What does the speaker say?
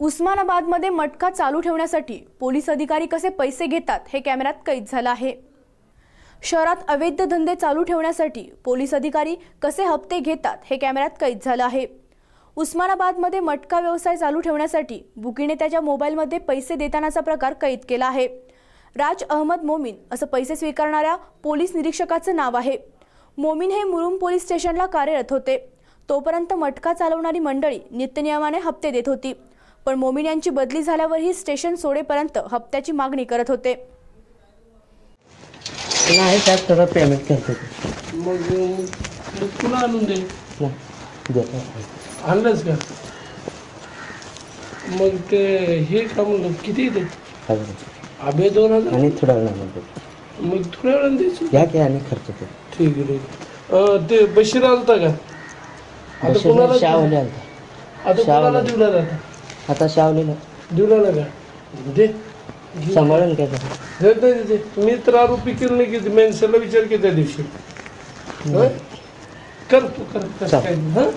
उस्मानाबादमध्ये मटका चालू ठेवण्यासाठी पोलीस अधिकारी कसे पैसे घेतात हे कॅमेऱ्यात कैद झालं आहे. शहरात अवैध धंदे चालू ठेवण्यासाठी पोलीस अधिकारी कसे हप्ते घेतात हे कॅमेऱ्यात कैद झालं आहे. उस्मानाबादमध्ये मटका व्यवसाय चालू ठेवण्यासाठी बुकीने त्याच्या मोबाईलमध्ये पैसे देतानाचा प्रकार कैद केला आहे. राज अहमद मोमीन असं पैसे स्वीकारणाऱ्या पोलीस निरीक्षकाचं नाव आहे. मोमीन हे मुरुम पोलीस स्टेशनला कार्यरत होते. तोपर्यंत मटका चालवणारी मंडळी नित्यनियमाने हप्ते देत होती. पण मोमीन यांची बदली झाल्यावरही स्टेशन सोडेपर्यंत हप्त्याची मागणी करत होते. नाही साहेब थोडं पेमेंट करतो. ते. मग मग तुला आणून दे. नाही देतो आणलंच का? मग ते हे का म्हणलं किती येते हजार. अभे दोन हजार? आणि थोडा वेळामध्ये मग थोड्या वेळानं द्यायचं घ्या की आणि खर्च करू. ठीक आहे ठीक आहे. अं, ते बशीर आलता का? आता कोणाला शावले आलता. आता. कोणाला दिवला जाता आता शावलेला दिवला का? दे. सांभाळून काय झालं दे दे दे, दे. मी तर आरोपी केलं नाही किती मेन्सला विचार की त्या दिवशी. हं? कर तू कर कर. चाल. काय हं?